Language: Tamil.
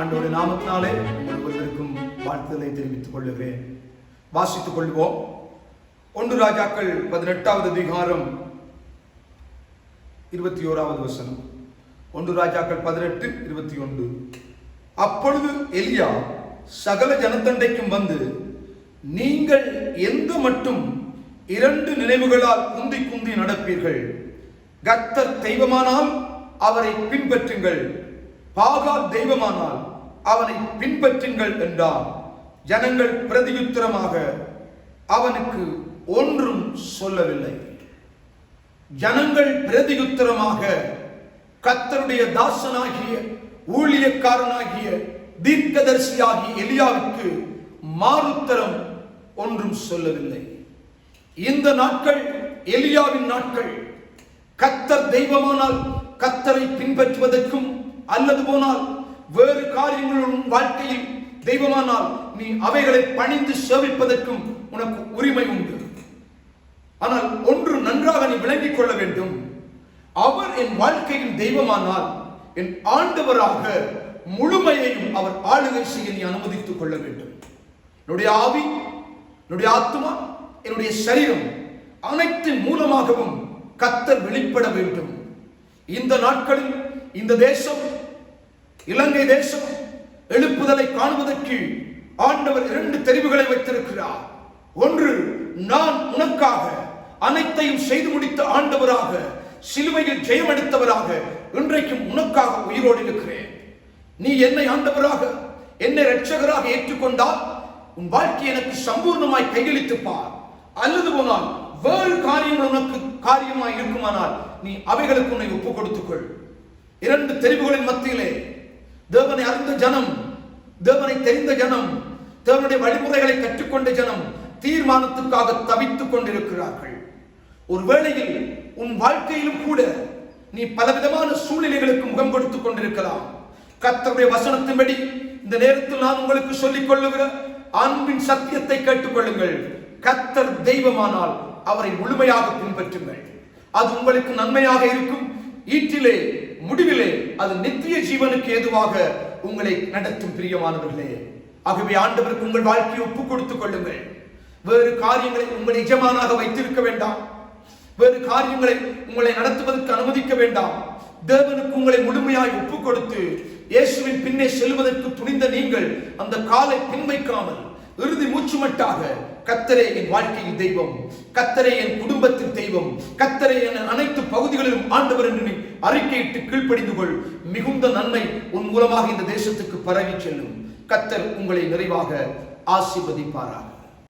ஆண்டோட நாமத்தினாலே ஒவ்வொருவருக்கும் வாழ்த்துதலை தெரிவித்துக் கொள்கிறேன் வாசித்துக் கொள்வோம். ஒன்று ராஜாக்கள் பதினெட்டாவது அதிகாரம் இருபத்தி ஓராவது வசனம். ஒன்று ராஜாக்கள் பதினெட்டு இருபத்தி ஒன்று அப்பொழுது எலியா சகல ஜனத்தண்டைக்கும் வந்து நீங்கள் எந்த மட்டும் இரண்டு நினைவுகளால் குந்தி குந்தி நடப்பீர்கள். கத்தர் தெய்வமானால் அவரை பின்பற்றுங்கள். பாகால் தெய்வமானால் அவனை பின்பற்றுங்கள் என்றார் ஜனங்கள் பிரதியுத்தரமாக அவனுக்கு ஒன்றும் சொல்லவில்லை. ஜனங்கள் பிரதியுத்தரமாக கத்தருடைய தாசனாகிய ஊழியக்காரனாகிய தீர்க்கதரிசியாகிய எலியாவுக்கு மாறுத்தரம் ஒன்றும் சொல்லவில்லை. இந்த நாட்கள் எலியாவின் நாட்கள். கத்தர் தெய்வமானால் கத்தரை பின்பற்றுவதற்கும் அல்லது போனால் வேறு காரியங்களும் வாழ்க்கையில் தெய்வமானால் நீ அவைகளை பணிந்து சேவிப்பதற்கும் உனக்கு உரிமை உண்டு. ஆனால் ஒன்று நன்றாக நீ விளங்கிக் கொள்ள வேண்டும். அவர் என் வாழ்க்கையின் தெய்வமானால் என் ஆண்டவராக முழுமையையும் அவர் ஆளுகை செய்ய நீ அனுமதித்துக் கொள்ள வேண்டும். என்னுடைய ஆவி என்னுடைய ஆத்மா என்னுடைய சரீரம் அனைத்தின் மூலமாகவும் கத்தர் வெளிப்பட வேண்டும். இந்த நாட்களில் இந்த தேசம் இலங்கை தேசம் எழுப்புதலை காணுவதற்கு ஆண்டவர் இரண்டு தெரிவுகளை வைத்திருக்கிறார். ஒன்று நான் உனக்காக அனைத்தையும் செய்து முடித்த ஆண்டவராக சிலுவையில் ஜெயமெடுத்தவராக இன்றைக்கும் உனக்காக உயிரோடு இருக்கிறேன். நீ என்னை ஆண்டவராக என்னை இரட்சகராக ஏற்றுக்கொண்டால் உன் வாழ்க்கை எனக்கு சம்பூர்ணமாய் கையளித்து பார். அல்லது போனால் வேறு காரியங்கள் உனக்கு காரியமாய் இருக்குமானால் நீ அவைகளுக்கு உன்னை ஒப்புக் கொடுத்துக்கொள் இரண்டு தெரிவுகளின் மத்தியிலே தேவனை அறிந்த ஜனம் தேவனை தெரிந்த ஜனம் தேவனுடைய வழிமுறைகளை கற்றுக்கொண்ட ஜனம் தீர்மானத்துக்காக தவித்துக் கொண்டிருக்கிறார்கள். ஒரு வேளையில் உன் வாழ்க்கையிலும் கூட நீ பலவிதமான சூழ்நிலைகளுக்கு முகம் கொடுத்துக் கொண்டிருக்கலாம். கர்த்தருடைய வசனத்தின்படி இந்த நேரத்தில் நான் உங்களுக்கு சொல்லிக் கொள்ளுகிற அன்பின் சத்தியத்தை கேட்டுக்கொள்ளுங்கள் கத்தர் தெய்வமானால் அவரை முழுமையாக பின்பற்றுங்கள். அது உங்களுக்கு நன்மையாக இருக்கும். ஈட்டிலே முடிவிலே அது நித்திய ஜீவனுக்கு ஏதுவாக உங்களை நடத்தும் பிரியமானவர்களே. ஆகவே ஆண்டவருக்கு உங்கள் வாழ்க்கையை ஒப்புக் கொடுத்துக் கொள்ளுங்கள். வேறு காரியங்களை உங்களை எஜமானாக வைத்திருக்க வேண்டாம். வேறு காரியங்களை உங்களை நடத்துவதற்கு அனுமதிக்க வேண்டாம். தேவனுக்கு உங்களை முழுமையாய் ஒப்புக் கொடுத்து இயேசுவின் பின்னே செல்வதற்கு துணிந்த நீங்கள் அந்த காலை பின்வைக்காமல் இறுதி மூச்சுமட்டாக கத்தரே என் வாழ்க்கையின் தெய்வம். கத்தரே என் குடும்பத்தின் தெய்வம். கத்தரே என் அனைத்து பகுதிகளிலும் ஆண்டவர் என்று நீ அறிக்கையிட்டு கீழ்ப்படிந்து கொள். மிகுந்த நன்மை உன் மூலமாக இந்த தேசத்துக்கு பரவி செல்லும். கத்தர் உங்களை நிறைவாக ஆசிர்வதிப்பாராக.